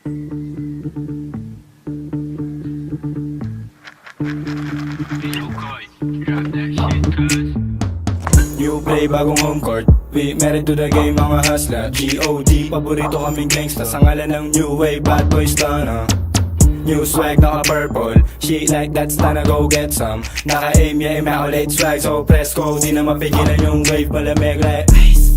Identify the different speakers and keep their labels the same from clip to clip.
Speaker 1: New play, bagong home court We married to the game, mga hustler. G.O.D. Paborito kaming gangsta Sa ngalan ng new wave, bad boys done New swag, naka-purple. Shit like that's time go get some. Naka-aim, yeah, immaculate swag. So press ko, di na mapigilan yung wave Malamig like ice,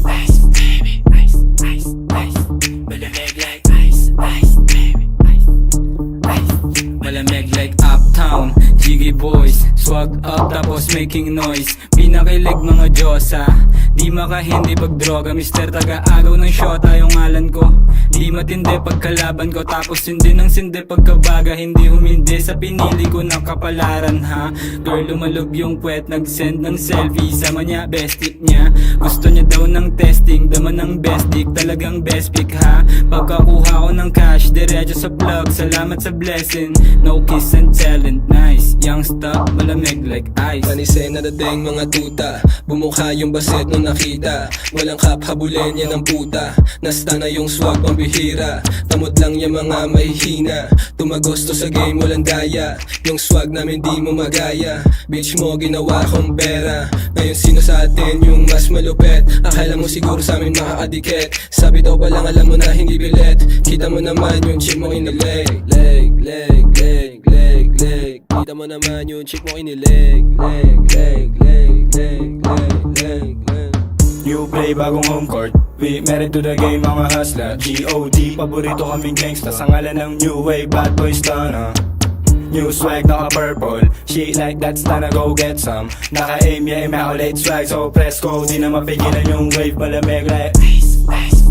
Speaker 1: Malamig like
Speaker 2: uptown Jiggy boys Swag up tapos making noise. Pinakilig mga Diyosa Di makahindi pag droga. Mister taga-agaw ng shota yung ngalan ko. Di matindi pagkalaban ko Tapos hindi ng sindi pagkabaga Hindi humindi sa pinili ko ng kapalaran ha? Girl lumalog yung puwet Nag-send ng selfie Sama niya bestie niya. Gusto niya daw ng testing Daman ng best dick Talagang best pick ha? Pagkakuha ko ng cash Diretso sa plug. Salamat sa blessing. No kiss and talent Nice Young stuff Malamig like ice.
Speaker 3: Panise na dating mga tuta Bumukha yung baset nung nakita. Walang kap habulin yan ang puta. Nasta na yung swag pambihira. Tamod lang yung mga mahihina Tumagosto sa game walang daya Yung swag namin di mo magaya. Bitch mo ginawa kong pera. Ngayon sino sa atin yung mas malupet? Akala mo siguro sa amin makakadikit Sabi daw pa lang alam mo na hindi bilet. Kita mo naman yung chick mo leg, leg, leg, leg Kita mo naman yung chick mo kinilig Leg, leg, leg, leg, leg, leg, leg.
Speaker 1: New play, bagong home court. We married to the game, mga hustler. G.O.D. Paborito kaming gangsta Sa ngalan ng new wave, bad boys done New swag, naka-purple. Shit like that's time go get some. Naka-aim, yeah, immaculate swag. So press ko, di na mapigilan yung wave Malamig like ice, ice,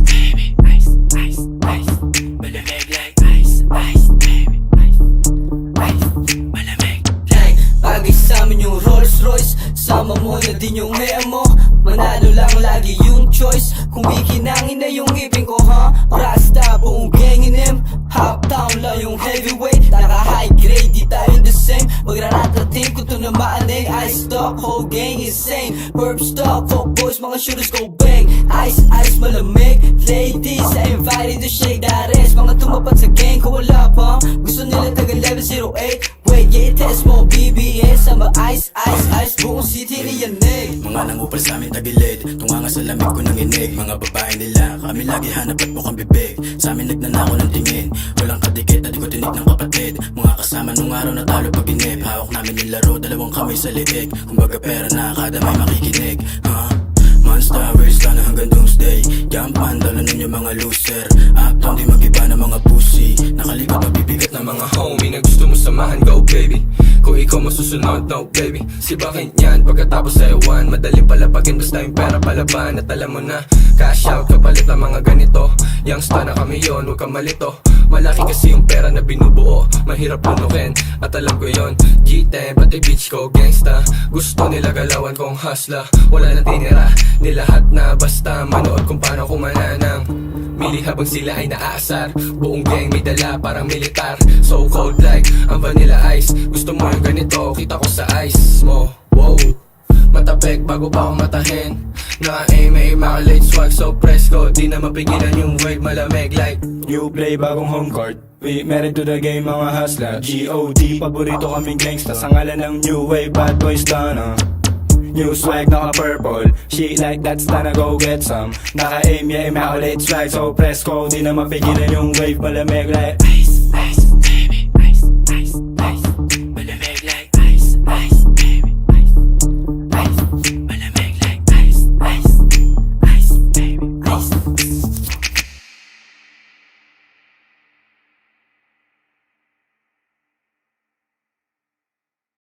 Speaker 4: Sama mo na din yung hair mo Manalo lang lagi yung choice. Kung bikinangin na yung ngipin ko ha? Rasta buong gang in him Hop down lang yung heavyweight. Naka high grade di tayo the same. Magraratating ko to na maaning Ice stock, whole gang insane Perp stock, coke boys, mga shooters go bang. Ice, ice, malamig. Ladies, I invited to shake that ass Mga tumapat sa gang ko wala pa. Gusto nila taga level 08 Wait, yeah, test mo BBS Sama ice, ice, ice Buong city niyanig
Speaker 5: Mga nangupal sa amin tagilid Tunganga sa lamig ko ng inig. Mga babae nila Kami lagi hanap at mukhang bibig. Sa amin nagnanako ng tingin. Walang kadikit at di ko tinig ng kapatid. Mga kasama nung araw natalo pag inip. Hawak namin yung laro Dalawang kamay sa liig Kumbaga pera na kada may makikinig. Huh? Hanggang doomsday. Jampan, dala ninyo mga loser. Uptown, di magiba ng mga pussy. Nakalikat mabibigat
Speaker 3: na mga homie na gusto mo samahan, go baby. Kung ikaw masusunod, no baby. Si bakit yan? Pagkatapos sa ewan Madaling palapagin basta yung pera palaban At alam mo na, cash out kapalit ng mga ganito. Youngsta na kami yon, huwag kang malito. Malaki kasi yung pera na binubuo. Mahirap lunukin, at alam ko yon G10, pati bitch ko, gangsta. Gusto nila galawan kong hustler. Wala na tinira, nilahat na Basta manood kung paano kumananang Mili habang sila ay naaasar. Buong gang may dala parang militar. So cold like ang vanilla ice. Gusto mo yung ganito, kita ko sa ice mo. Wow. Matapek bago pa ako matahin. Naka-aim may immaculate swag. So press ko, di na mapigilan yung wave. Malamig like
Speaker 1: New play, bagong home court. We married to the game, mga hustler. G.O.D. Paborito kaming gangsta. Sa ngalan ng new wave, bad boys done New swag, naka-purple Shit like that's time go get some. Naka-aim, yeah, immaculate swag So press ko, di na mapigilan yung wave Malamig like